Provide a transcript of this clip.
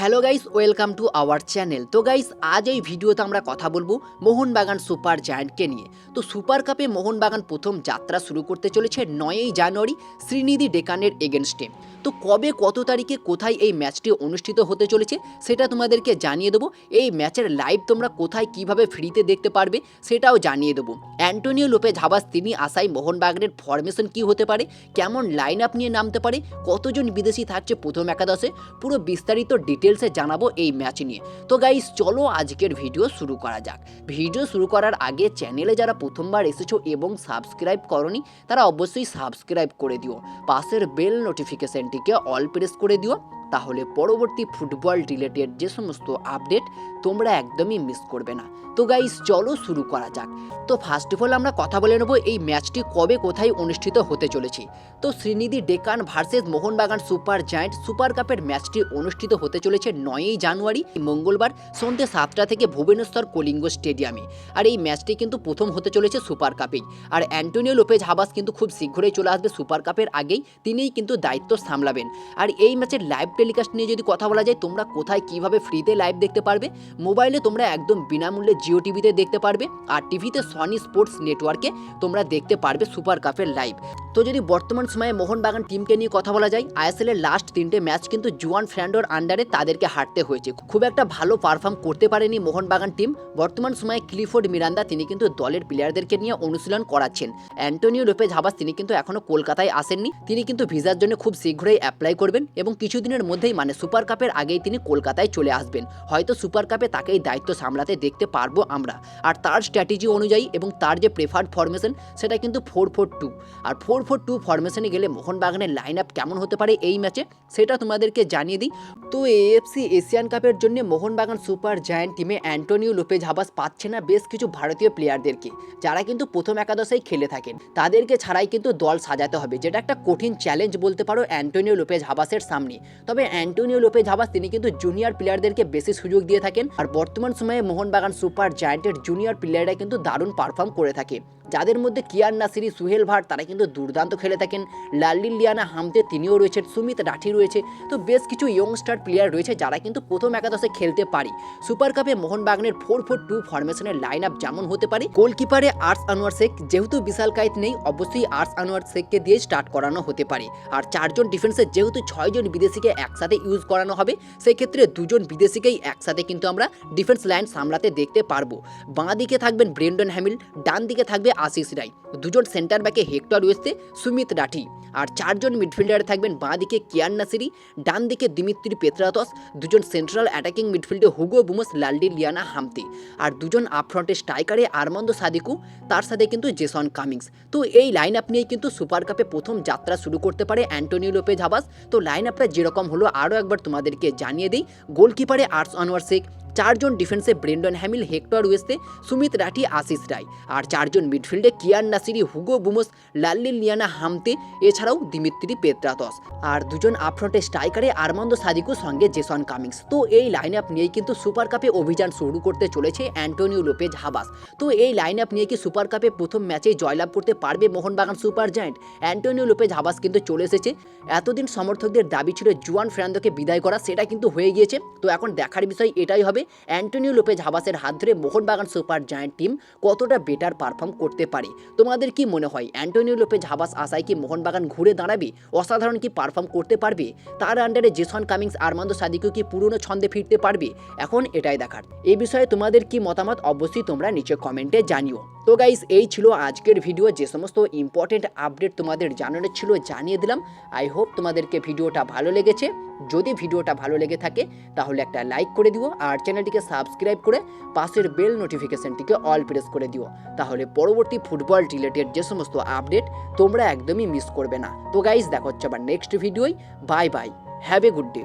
Hello guys, welcome to our channel. তো guys, আজ এই ভিডিওতে আমরা কথা বলব মোহনবাগান সুপার জায়ান্টকে নিয়ে। তো সুপার কাপে মোহনবাগান প্রথম যাত্রা শুরু করতে চলেছে নয়ই জানুয়ারি শ্রীনিধি ডেকানের এগেনস্টে। তো কবে, কত তারিখে, কোথায় এই ম্যাচটি অনুষ্ঠিত হতে চলেছে সেটা তোমাদেরকে জানিয়ে দেবো। এই ম্যাচের লাইভ তোমরা কোথায়, কীভাবে ফ্রিতে দেখতে পারবে সেটাও জানিয়ে দেবো। অ্যান্টোনিও লোপে ঝাবাস তিনি আসায় মোহনবাগানের ফরমেশন কি হতে পারে, কেমন লাইন আপ নিয়ে নামতে পারে, কতজন বিদেশি থাকছে প্রথম একাদশে, পুরো বিস্তারিত ডিটেলসে জানাব এই ম্যাচ নিয়ে। তো গাইস চলো আজকের ভিডিও শুরু করা যাক। ভিডিও শুরু করার আগে চ্যানেলে যারা প্রথমবার এসেছ এবং সাবস্ক্রাইব করনি, তারা অবশ্যই সাবস্ক্রাইব করে দিও। পাশের বেল নোটিফিকেশনটিকে অল প্রেস করে দিও। তাহলে পরবর্তী ফুটবল রিলেটেড যে সমস্ত আপডেট তোমরা একদমই মিস করবে না। তো গাইস চলো শুরু করা যাক। তো ফার্স্ট অফ অল আমরা কথা বলে নেব এই ম্যাচটি কবে কোথায় অনুষ্ঠিত হতে চলেছে। তো Srinidhi Deccan versus Mohun Bagan super giant super কাপের ম্যাচটি অনুষ্ঠিত হতে চলেছে নয়ই জানুয়ারি, মঙ্গলবার সন্ধ্যে সাতটা থেকে ভুবনেশ্বর কলিঙ্গ স্টেডিয়ামে। আর এই ম্যাচটি কিন্তু প্রথম হতে চলেছে সুপার কাপেই। আর অ্যান্টোনিও লোপেজ হাবাস কিন্তু খুব শীঘ্রই চলে আসবে সুপার কাপের আগেই, তিনিই কিন্তু দায়িত্ব সামলাবেন। আর এই ম্যাচের লাইভ টেলিকাস্ট নিয়ে যদি কথা বলা যায়, তোমরা কোথায় কীভাবে ফ্রিতে লাইভ দেখতে পারবে? মোবাইলে তোমরা একদম বিনামূল্যে জিও টিভিতে দেখতে পারবে। আর টিভিতে সনি স্পোর্টস নেটওয়ার্কে তোমরা দেখতে পারবে সুপার কাপের লাইভ তো যদি বর্তমান সময়ে মোহনবাগান টিমকে নিয়ে কথা বলা যায় আইএসএল এর লাস্ট তিনটে ম্যাচ কিন্তু জুয়ান ফ্র্যান্ডোর আন্ডারে তাদেরকে হারতে হয়েছে। খুব একটা ভালো পারফর্ম করতে পারেনি মোহনবাগান টিম বর্তমান সময়ে ক্লিফোর্ড মিরান্দা তিনি কিন্তু দলের প্লেয়ারদেরকে নিয়ে অনুশীলন করাচ্ছেন। অ্যান্টোনিও লোপেজ হাবাস তিনি কিন্তু এখনও কলকাতায় আসেননি। তিনি কিন্তু ভিসার জন্য খুব শীঘ্রই অ্যাপ্লাই করবেন এবং কিছুদিনের মধ্যেই মানে সুপার কাপের আগেই তিনি কলকাতায় চলে আসবেন। হয়তো সুপার কাপে তাকেই দায়িত্ব সামলাতে দেখতে পারব আমরা। আর তার স্ট্র্যাটেজি অনুযায়ী এবং তার যে প্রেফার্ড ফরমেশন সেটা কিন্তু ফোর ফোর টু আর ফোর ফোর টু ফরমেশনে গেলে মোহনবাগানের লাইন আপ কেমন হতে পারে এই ম্যাচে সেটা তোমাদেরকে জানিয়ে দিই। তো এএফসি এশিয়ান কাপের জন্য মোহনবাগান সুপার জায়ান্ট টিমে অ্যান্টোনিও লোপেজ হাবাস পাচ্ছে না বেশ কিছু ভারতীয় প্লেয়ারদেরকে যারা কিন্তু প্রথম একাদশেই খেলে থাকেন। তাদেরকে ছাড়াই কিন্তু দল সাজাতে হবে, যেটা একটা কঠিন চ্যালেঞ্জ বলতে পারো অ্যান্টোনিও লোপেজ হাবাসের সামনে। তবে অ্যান্টোনিও লোপেজ হাবাস তিনি কিন্তু জুনিয়র প্লেয়ারদেরকে বেশি সুযোগ দিয়ে থাকেন, আর বর্তমান সময়ে মোহনবাগান সুপার জায়ান্টের জুনিয়র প্লেয়াররা কিন্তু দারুণ পারফর্ম করে থাকে। যাদের মধ্যে কিয়ার নাসিরি, সুহেল ভাট, তারা কিন্তু দুর্দান্ত খেলে থাকেন। লাল্লি লিয়ানা হামতে তিনিও রয়েছেন, সুমিত রাঠি রয়েছে। তো বেশ কিছু ইয়ংস্টার প্লেয়ার রয়েছে যারা কিন্তু প্রথম একাদশে খেলতে পারে। সুপার কাপে মোহনবাগানের ফোর ফোর টু ফরমেশনের লাইন আপ যেমন হতে পারে গোলকিপারে আর্টস আনোয়ার শেখ। যেহেতু বিশাল কায়েত নেই, অবশ্যই আর্টস আনোয়ার শেখকে দিয়ে স্টার্ট করানো হতে পারে। আর চারজন ডিফেন্সে যেহেতু ছয়জন বিদেশিকে একসাথে ইউজ করানো হবে, সেক্ষেত্রে দুজন বিদেশিকেই একসাথে কিন্তু আমরা ডিফেন্স লাইন সামলাতে দেখতে পারব। বাঁ দিকে থাকবেন ব্রেন্ডন হ্যামিল ডান দিকে থাকবে আশিস রায়। দুজন সেন্টার ব্যাকে হেক্টর ওয়েস্তে সুমিত রাঠি। আর চারজন মিডফিল্ডারে থাকবেন বাঁ দিকে কিয়ান নাসিরি ডান দিকে দিমিত্রি পেত্রাতস, দুজন সেন্ট্রাল অ্যাটাকিং মিডফিল্ডে হুগো বুমস, লালডি লিয়ানা হামতে। আর দুজন আপফ্রন্টে স্ট্রাইকারে আরমন্দ সাদিকু, তার সাথে কিন্তু জেসন কামিংস। তো এই লাইন আপ নিয়েই কিন্তু সুপার কাপে প্রথম যাত্রা শুরু করতে পারে অ্যান্টোনিও লোপেজ হাবাস তো লাইন আপটা যেরকম হলো, আরও একবার তোমাদেরকে জানিয়ে দিই। গোলকিপারে আর্টস আনোয়ার শেখ চারজন ডিফেন্সে Brendan Hamill, Hector Yuste Sumit Rathi, Ashis Rai. আর চারজন মিডফিল্ডে Kiyan Nassiri, Hugo Boumous Lallianzuala Chhangte, এছাড়াও দিমিত্রি পেত্রাতস। আর দুজন আপফ্রন্টে স্ট্রাইকারে আরমন্দ সাদিকু সঙ্গে জেসন কামিংস। তো এই লাইন আপ নিয়েই কিন্তু সুপার কাপে অভিযান শুরু করতে চলেছে অ্যান্টোনিও লোপেজ হাবাস। তো এই লাইন আপ নিয়ে কি সুপার কাপে প্রথম ম্যাচেই জয়লাভ করতে পারবে Mohun Bagan super giant Antonio Lopez Habas কিন্তু চলে এসেছে। এতদিন সমর্থকদের দাবি ছিল জুয়ান ফেরান্দোকে বিদায় করা, সেটা কিন্তু হয়ে গিয়েছে। তো এখন দেখার বিষয় এটাই হবে। অ্যান্টোনিও লোপেজ হাবাসের হাত ধরে মোহনবাগান সুপার জায়ান্ট টিম কতটা বেটার পারফর্ম করতে পারে? তোমাদের কি মনে হয়, অ্যান্টনিও লোপেজ হাবাস আশায় কি মোহনবাগান ঘুরে দাঁড়াবে? অসাধারণ কি পারফর্ম করতে পারবে? তার আন্ডারে জেসন কামিংস, আরমান্দ সাদিকেও কি পুরনো ছন্দে ফিরতে পারবে? এখন এটাই দেখার। এই বিষয়ে তোমাদের কি মতামত? অবশ্যই তোমরা নিচে কমেন্টে জানিও। তো গাইস এই ছিল আজকের ভিডিও যে সমস্ত ইম্পর্টেন্ট আপডেট তোমাদের জানানোর ছিল, জানিয়ে দিলাম। আই হোপ তোমাদেরকে ভিডিওটা ভালো লেগেছে। যদি ভিডিওটা ভালো লেগে থাকে, তাহলে একটা লাইক করে দিও আর চ্যানেলটিকে সাবস্ক্রাইব করে পাশের বেল নোটিফিকেশনটিকে অল প্রেস করে দিও। তাহলে পরবর্তী ফুটবল রিলেটেড যে সমস্ত আপডেট তোমরা একদমই মিস করবে না। তো গাইস দেখা হচ্ছে আবার নেক্সট ভিডিওই bye bye have a good day